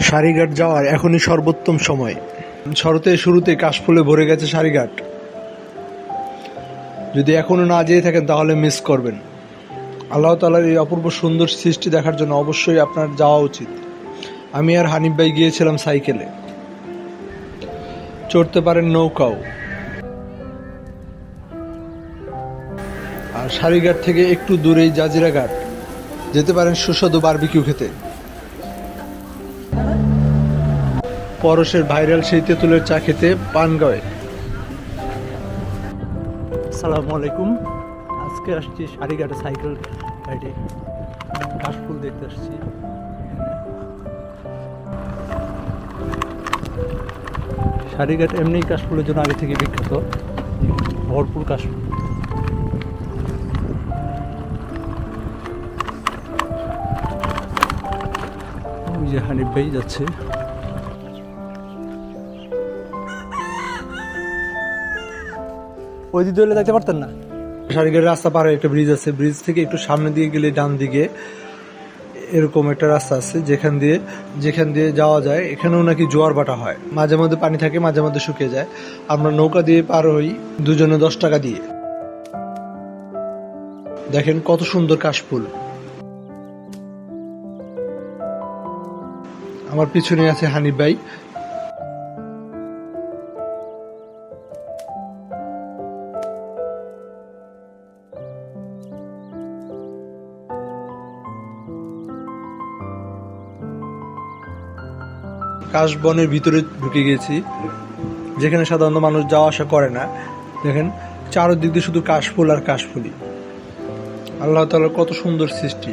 সারিঘাট যাওয়ার এখনই সর্বোত্তম সময়। শরতে শুরুতে কাশফুলে ভরে গেছে সারিঘাট। যদি এখনও না যেয়ে থাকেন, তাহলে মিস করবেন। আল্লাহ তালার এই অপূর্ব সুন্দর সৃষ্টি দেখার জন্য অবশ্যই আপনার যাওয়া উচিত। আমি আর হানিফ ভাই গিয়েছিলাম সাইকেলে। চড়তে পারেন নৌকাও। আর সারিঘাট থেকে একটু দূরেই জাজিরাঘাট। যেতে পারেন সুস্বাদু বারবিকিউ খেতে। পরশের ভাইরাল সেই তেঁতুলের চা খেতে পানগাঁয়ে আসসালামু আলাইকুম। আজকে আসছি সারিঘাটে সাইকেল রাইডে। কাশফুল দেখতে আসছি। সারিঘাট এমনি কাশফুলের জন্য আগে থেকে বিখ্যাত। ভরপুর কাশফুল যে হানিফ ভাই যাচ্ছে। ওই দিকে হলে যাইতে পারতেন না? সারিঘাটের রাস্তা পার একটা ব্রিজ আছে। ব্রিজ থেকে একটু সামনে দিয়ে গেলে ডান দিকে এরকম একটা রাস্তা আছে, যেখান দিয়ে যেখান দিয়ে যাওয়া যায়। এখানেও নাকি জোয়ার বাটা হয়। মাঝে মধ্যে পানি থাকে, মাঝে মধ্যে শুকিয়ে যায়। আমরা নৌকা দিয়ে পার হই দুজনে দশ টাকা দিয়ে। দেখেন কত সুন্দর কাশফুল। আমার পিছনে আছে হানিফ ভাই। কাশবনের ভিতরে ঢুকে গেছি। যেখানে সাধারণত মানুষ যাওয়া আসা করে না। দেখেন, চারদিক দিয়ে শুধু কাশফুল আর কাশফুলি। আল্লাহ তালার কত সুন্দর সৃষ্টি।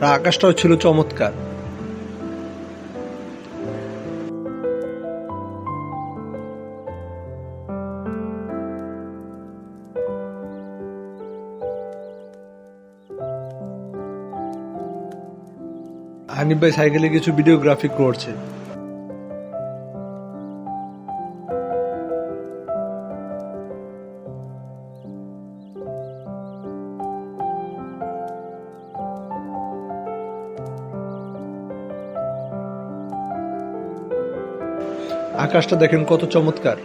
আর আকাশটাও ছিল চমৎকার। হানিফ ভাই সাইকেলে কিছু ভিডিওগ্রাফি করছে। আকাশটা দেখেন কত চমৎকার।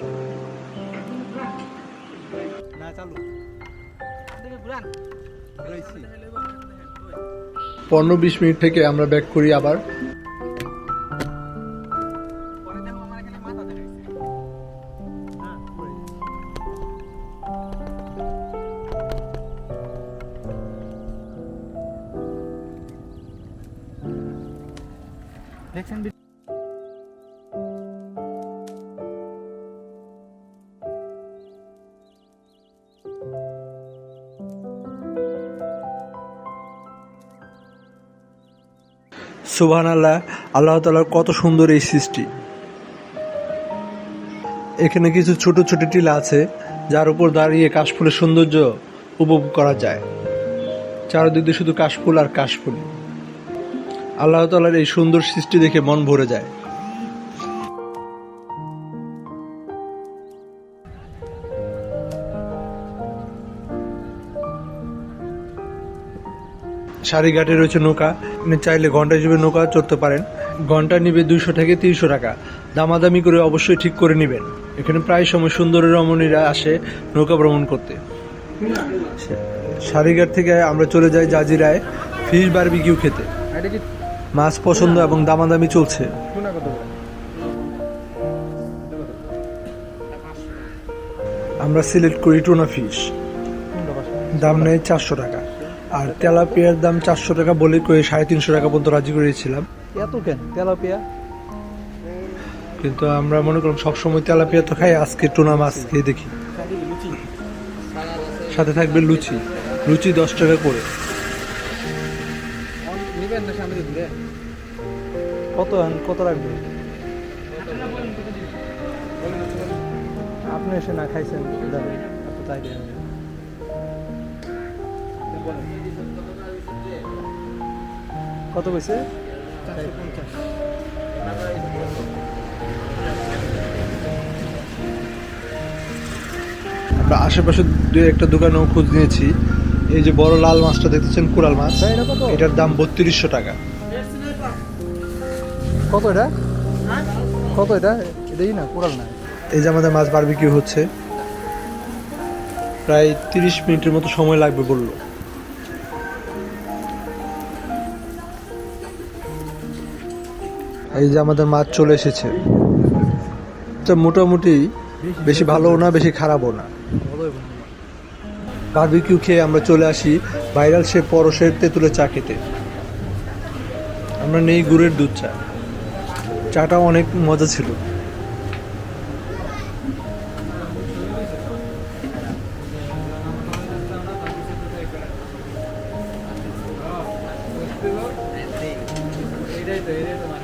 পনেরো বিশ মিনিট থেকে আমরা ব্যাক করি আবার। দেখছেন সুবহান আল্লাহ আল্লাহ তালার কত সুন্দর এই সৃষ্টি। এখানে কিছু ছোট ছোট টিলা আছে, যার উপর দাঁড়িয়ে কাশফুলের সৌন্দর্য উপভোগ করা যায়। চারদিকে শুধু কাশফুল আর কাশফুল। আল্লাহ তালার এই সুন্দর সৃষ্টি দেখে মন ভরে যায়। সারিঘাটে রয়েছে নৌকা। চাইলে ঘণ্টা হিসেবে নৌকা চড়তে পারেন। ঘণ্টা নিবে দুইশো থেকে তিনশো টাকা। দামাদামি করে অবশ্যই ঠিক করে নেবেন। এখানে প্রায় সময় সুন্দরী রমণীরা আসে নৌকা ভ্রমণ করতে। সারিঘাট থেকে আমরা চলে যাই জাজিরায় ফিশ বারবিকিউ খেতে। মাছ পছন্দ এবং দামাদামি চলছে। আমরা সিলেক্ট করি টোনা ফিশ। দাম নেয় চারশো টাকা। আর তেলাপিয়ার দাম চারশো টাকা বলে করে সাড়ে তিনশো টাকা পর্যন্ত রাজি করেছিলাম। এত কেন? তেলাপিয়া? কিন্তু আমরা মনে করলাম সবসময় তেলাপিয়া তো খাই আজকে টুনা মাছ খেয়ে দেখি। সাথে থাকবে লুচি। লুচি দশ টাকা করে। নিবেন না কত কত রাখবে আপনি এসে না খাইছেন তাই কত কইছে? আমরা আশেপাশে দু একটা দোকানেও খোঁজ নিয়েছি। এই যে বড় লাল মাছটা দেখতেছেন কুড়াল মাছ কত? এটার দাম বত্রিশশো টাকা। কত এটা? কত এটা? এটাই না কোরাল না? এই যে আমাদের মাছ বারবিকিউ হচ্ছে। প্রায় তিরিশ মিনিটের মতো সময় লাগবে বলল। এই যে আমাদের মাছ চলে এসেছে। তো মোটামুটি বেশি ভালোও না, বেশি খারাপও না। বারবিকিউ খেয়ে আমরা চলে আসি ভাইরাল সে পরশের তেঁতুলের চা খেতে। আমরা নেই গুড়ের দুধ চা। চাটা অনেক মজা ছিল। এটাই তো, এটাই